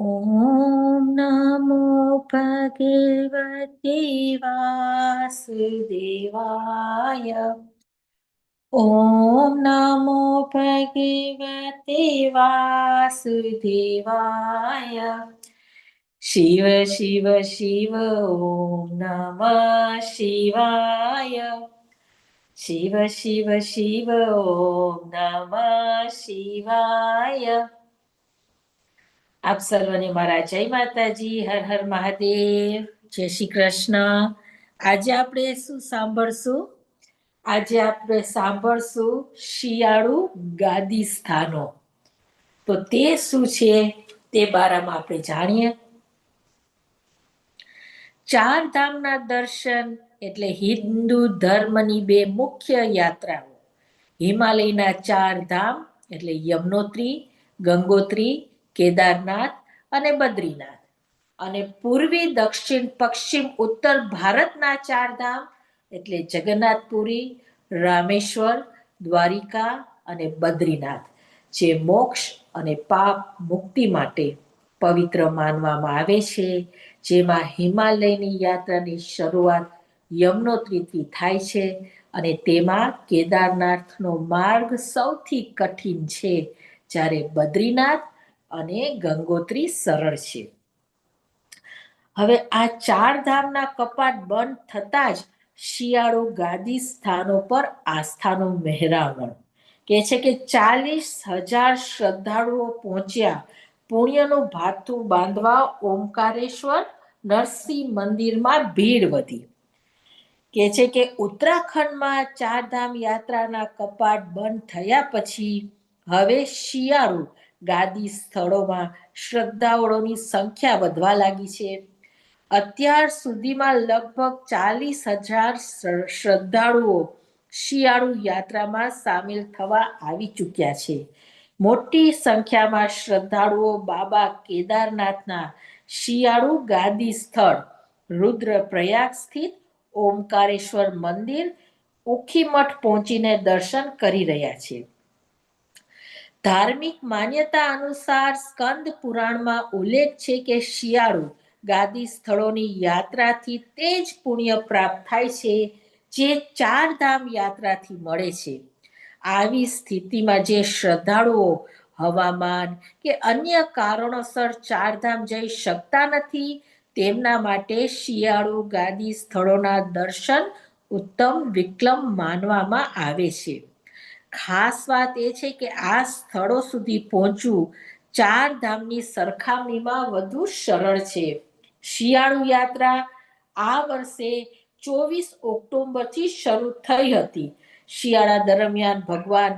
ॐ नमो वासुदेवाय। ॐ नमो भगवते वासुदेवाय। शिव शिव शिव ॐ नमः शिवाय। शिव शिव शिव ॐ नमः शिवाय આપ સર્વને મારા જય માતાજી, હર હર મહાદેવ, જય શ્રી કૃષ્ણ. આજે આપણે શું સાંભળશું? આજે આપણે સાંભળશું શિયાળુ ગાદી સ્થાનો તો તે શું છે તે બારામાં આપણે જાણીએ. ચાર ધામના દર્શન એટલે હિન્દુ ધર્મની બે મુખ્ય યાત્રાઓ. હિમાલયના ચાર ધામ એટલે યમનોત્રી, ગંગોત્રી કેદારનાથ અને બદ્રીનાથ. અને પૂર્વી, દક્ષિણ, પશ્ચિમ, ઉત્તર ભારતના ચાર ધામ એટલે જગન્નાથપુરી, રામેશ્વર, દ્વારિકા અને બદ્રીનાથ, જે મોક્ષ અને પાપ મુક્તિ માટે પવિત્ર માનવામાં આવે છે. જેમાં હિમાલયની યાત્રાની શરૂઆત યમનોત્રીથી થાય છે અને તેમાં કેદારનાથનો માર્ગ સૌથી કઠિન છે. જ્યારે બદ્રીનાથ અને ગંગોત્રી સરળ છે. હવે આ ચાર ધામના કપાટ બંધ થતાં જ શિયાળો ગાદી સ્થાનો પર આસ્થાનું મહેરામણ કે છે કે ચાલીસ હજાર શ્રદ્ધાળુઓ પહોંચ્યા. પુણ્યનું ભાથું બાંધવા ઓમકારેશ્વર નરસિંહ મંદિરમાં ભીડ વધી. કે છે કે ઉત્તરાખંડમાં ચારધામ યાત્રાના કપાટ બંધ થયા પછી હવે શિયાળુ ગાદી સ્થળોમાં શ્રદ્ધાળુઓની સંખ્યા વધવા લાગી છે. અત્યાર સુધીમાં લગભગ ચાલીસ હજાર શ્રદ્ધાળુઓ શિયાળુ યાત્રામાં સામેલ થવા આવી ચૂક્યા છે. મોટી સંખ્યામાં શ્રદ્ધાળુઓ બાબા કેદારનાથના શિયાળુ ગાદી સ્થળ, રુદ્રપ્રયાગ સ્થિત ઓમકારેશ્વર મંદિર, ઉખીમઠ પહોંચીને દર્શન કરી રહ્યા છે. ધાર્મિક માન્યતા અનુસાર સ્કંદ પુરાણમાં ઉલ્લેખ છે કે શિયાળુ ગાદી સ્થળોની યાત્રાથી તે જ પુણ્ય પ્રાપ્ત થાય છે, જે ચાર ધામ યાત્રાથી મળે છે. આવી સ્થિતિમાં જે શ્રદ્ધાળુઓ હવામાન કે અન્ય કારણોસર ચારધામ જઈ શકતા નથી, તેમના માટે શિયાળુ ગાદી સ્થળોના દર્શન ઉત્તમ વિકલમ માનવામાં આવે છે. ખાસ વાત એ છે કે આ સ્થળો સુધી પહોંચવું ચાર ધામની સરખામણીમાં વધુ સરળ છે. શિયાળુ યાત્રા આ વર્ષે ચોવીસ ઓક્ટોબરથી શરૂ થઈ હતી. શિયાળા દરમિયાન ભગવાન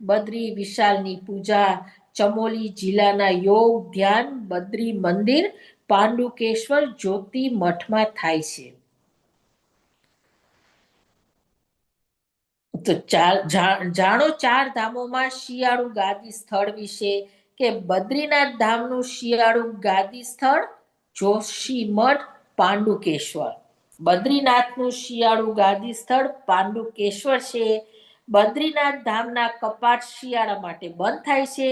બદ્રી વિશાલની પૂજા, ચમોલી જિલ્લાના યોગ, ધ્યાન, બદ્રી મંદિર, પાંડુકેશ્વર, જ્યોતિ મઠમાં થાય છે. તો જાણો ચાર ધામોમાં શિયાળુ ગાદી સ્થળ વિશે કે બદ્રીનાથ ધામનું શિયાળુ ગાદી સ્થળ? જોશી મઠ, પાંડુકેશ્વર. બદ્રીનાથનું શિયાળુ ગાદી સ્થળ પાંડુકેશ્વર છે. બદ્રીનાથ ધામના કપાટ શિયાળા માટે બંધ થાય છે.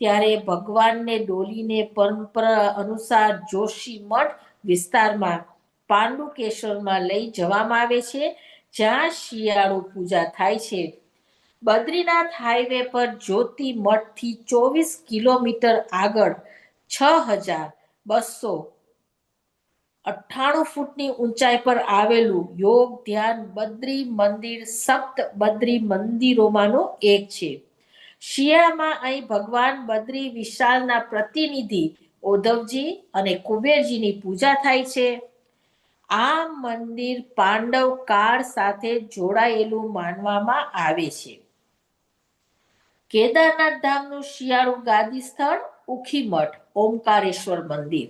ત્યારે ભગવાનને ડોલીને પરંપરા અનુસાર જોશી મઠ વિસ્તારમાં પાંડુકેશ્વરમાં લઈ જવામાં આવે છે. જ્યાં શિયાળુ પૂજા થાય છે. બદ્રીનાથ હાઈવે પર જ્યોતિ મઠથી ચોવીસ કિલોમીટર આગળ છ હજાર બસો અઠ્ઠાણું ફૂટની ઊંચાઈ પર આવેલું યોગ ધ્યાન બદ્રી મંદિર સપ્ત બદ્રી મંદિરોમાંનું એક છે. શિયાળામાં અહીં ભગવાન બદ્રી વિશાલના પ્રતિનિધિ ઓધવજી અને કુબેરજીની પૂજા થાય છે. આ મંદિર પાંડવ કાળ સાથે જોડાયેલું માનવામાં આવે છે. કેદારનાથ ધામનું શિયાળુ ગાદી સ્થળ ઉખીમઠ ઓમકારેશ્વર મંદિર.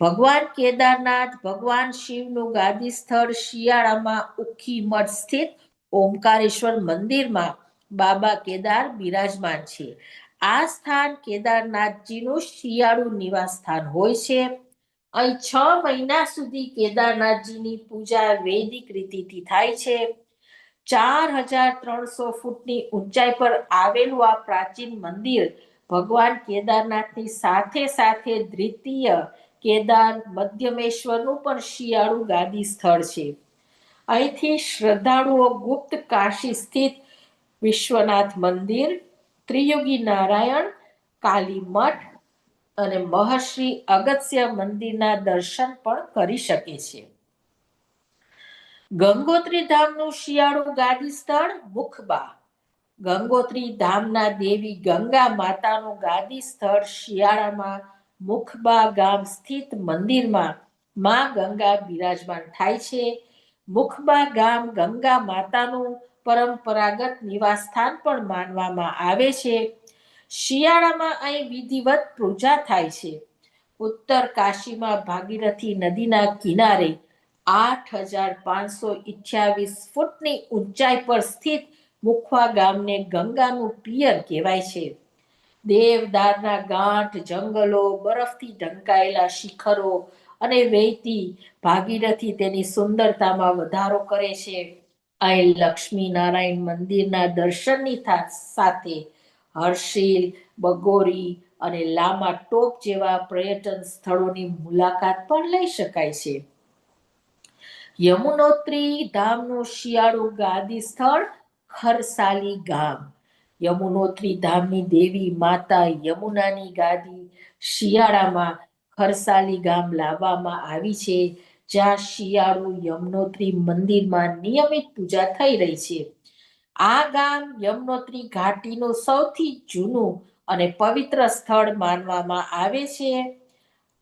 ભગવાન કેદારનાથ, ભગવાન શિવનું ગાદી સ્થળ શિયાળામાં ઉખીમઠ સ્થિત ઓમકારેશ્વર મંદિરમાં બાબા કેદાર બિરાજમાન છે. આ સ્થાન કેદારનાથજીનું શિયાળુ નિવાસ સ્થાન હોય છે. અહીં છ મહિના સુધી કેદારનાથજીની પૂજા વૈદિક રીતિથી થાય છે. ચાર હજાર ત્રણસો ફૂટની ઊંચાઈ પર આવેલું આ પ્રાચીન મંદિર ભગવાન કેદારનાથની સાથે સાથે દ્વિતીય કેદાર મધ્યમેશ્વરનું પણ શિયાળુ ગાદી સ્થળ છે. અહીંથી શ્રદ્ધાળુઓ ગુપ્ત કાશી સ્થિત વિશ્વનાથ મંદિર, ત્રિયુગી નારાયણ કાલી મઠ અને મહર્ષિ અગત્ય મંદિરના દર્શન પણ કરી શકે છે. ગંગોત્રી ધામનું શિયાળુ ગાદી સ્થળ મુખબા. ગંગોત્રી ધામના દેવી ગંગા માતાનું ગાદી સ્થળ શિયાળામાં મુખબા ગામ સ્થિત મંદિરમાં માં ગંગા બિરાજમાન થાય છે. મુખબા ગામ ગંગા માતાનું પરંપરાગત નિવાસ સ્થાન પણ માનવામાં આવે છે. શિયાળામાં અહીં વિધિવત પૂજા થાય છે. ઉત્તર કાશીમાં ભાગીરથી નદીના કિનારે આઠ હજાર પાંચસો અઠ્યાવીસ ફૂટની ઊંચાઈ પર સ્થિત મુખવા ગામને ગંગાનું પિયર કહેવાય છે. દેવદારના ગાંઠ, જંગલો, બરફથી ઢંકાયેલા શિખરો અને વહેતી ભાગીરથી તેની સુંદરતામાં વધારો કરે છે. અહીં લક્ષ્મી નારાયણ મંદિરના દર્શનની સાથે હર્ષિલ, બગોરી અને લામા ટોપ જેવા પર્યટન સ્થળોની મુલાકાત પણ લઈ શકાય છે. યમુનોત્રી ધામનું શિયાળુ ગાદી સ્થળ ખરસાલી ગામ. યમુનોત્રી ધામની દેવી માતા યમુનાની ગાદી શિયાળામાં ખરસાલી ગામ લાવવામાં આવી છે, જ્યાં શિયાળુ યમુનોત્રી મંદિરમાં નિયમિત પૂજા થઈ રહી છે. આ ગામ યમનોત્રી ઘાટીનું સૌથી જૂનું અને પવિત્ર સ્થળ માનવામાં આવે છે.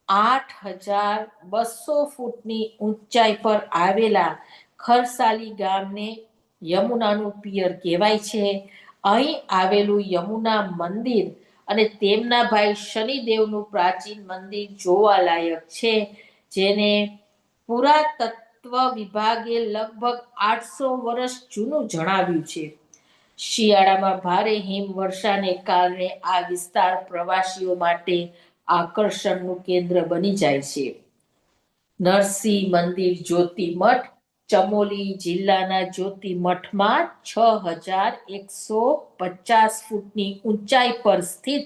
આઠ હજાર બસો ફૂટની ઊંચાઈ પર આવેલા ખરસાલી ગામને યમુનાનું પિયર કહેવાય છે. અહીં આવેલું યમુના મંદિર અને તેમના ભાઈ શનિદેવનું પ્રાચીન મંદિર જોવાલાયક છે, જેને પુરાતત્વ વિભાગે લગભગ આઠસો વર્ષ જૂનું જણાવ્યું છે. શિયાળામાં ભારે હિમવર્ષાને કારણે આ વિસ્તાર પ્રવાસીઓ માટે આકર્ષણનું કેન્દ્ર બની જાય છે. નરસિંહ મંદિર જ્યોતિમઠ, ચમોલી જિલ્લાના જ્યોતિમઠમાં છ હજાર એકસો પચાસ ફૂટની ઊંચાઈ પર સ્થિત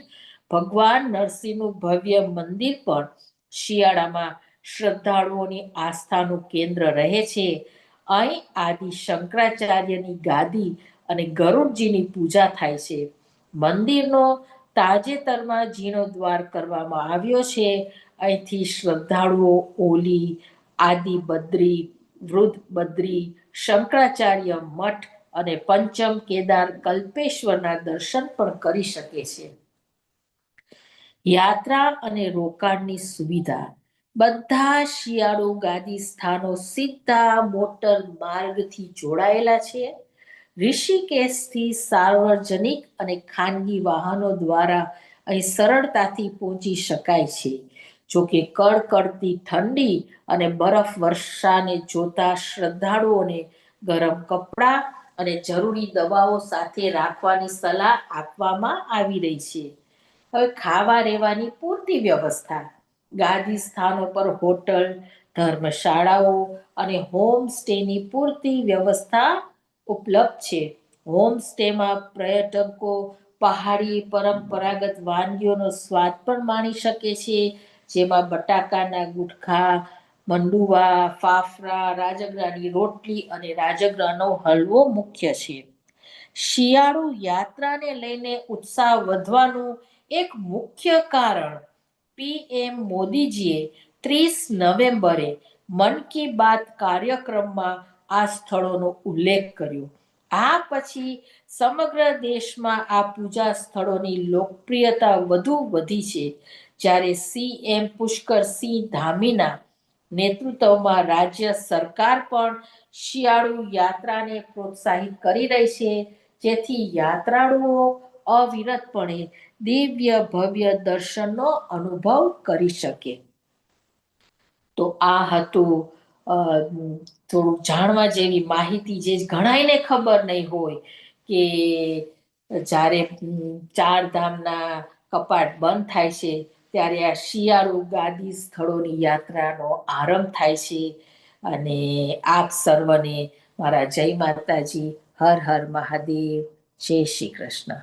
ભગવાન નરસિંહનું ભવ્ય મંદિર પણ શિયાળામાં શ્રદ્ધાળુઓની આસ્થાનું કેન્દ્ર રહે છે. અહીં આદિ શંકરાચાર્યની ગાદી અને ગરુડજીની પૂજા થાય છે. મંદિરનો તાજેતરમાં જીર્ણોદ્વાર કરવામાં આવ્યો છે. અહીંથી શ્રદ્ધાળુઓ ઓલી, આદિ બદ્રી, વૃદ્ધ બદ્રી, શંકરાચાર્ય મઠ અને પંચમ કેદાર કલ્પેશ્વરના દર્શન પણ કરી શકે છે. યાત્રા અને રોકાણની સુવિધા. બધા શિયાળુ ગાદી સ્થાનો સીધા મોટર માર્ગથી જોડાયેલા છે. ઋષિકેશથી સાર્વજનિક અને ખાનગી વાહનો દ્વારા અહીં સરળતાથી પહોંચી શકાય છે. જોકે કડકડતી ઠંડી અને બરફ વર્ષાને જોતા શ્રદ્ધાળુઓને ગરમ કપડાં અને જરૂરી દવાઓ સાથે રાખવાની સલાહ આપવામાં આવી રહી છે. હવે ખાવા રહેવાની પૂરતી વ્યવસ્થા. ગાદી સ્થાનો પર હોટલ, ધર્મશાળાઓ અને હોમ સ્ટેની પૂરતી વ્યવસ્થા ઉપલબ્ધ છે. હોમ સ્ટેમાં પર્યટકો પહાડી પરંપરાગત વાનગીઓનો સ્વાદ પણ માણી શકે છે, જેમાં બટાકાના ગુટખા, મંડુવા ફાફરા રાજગરાની રોટલી અને રાજગરાનો હલવો મુખ્ય છે. શિયાળુ યાત્રાને લઈને ઉત્સાહ વધવાનું એક મુખ્ય કારણ પીએમ મોદીજીએ ત્રીસ નવેમ્બરે મન કી બાત કાર્યક્રમમાં આ સ્થળોનો ઉલ્લેખ કર્યો. આ પછી સમગ્ર દેશમાં આ પૂજા સ્થળોની લોકપ્રિયતા વધુ વધી છે. જ્યારે સીએમ પુષ્કરસિંહ ધામીના નેતૃત્વમાં રાજ્ય સરકાર પણ શિયાળુ યાત્રાને પ્રોત્સાહિત કરી રહી છે. જેથી યાત્રાળુઓ અવિરતપણે દિવ્ય ભવ્ય દર્શનનો અનુભવ કરી શકે. તો આ હતું થોડુંક જાણવા જેવી માહિતી જે ઘણાઈને ખબર નહીં હોય કે જ્યારે ચાર ધામના કપાટ બંધ થાય છે, ત્યારે આ શિયાળુ ગાદી સ્થળોની યાત્રાનો આરંભ થાય છે. અને આપ સર્વને મારા જય માતાજી, હર હર મહાદેવ, જય શ્રી કૃષ્ણ.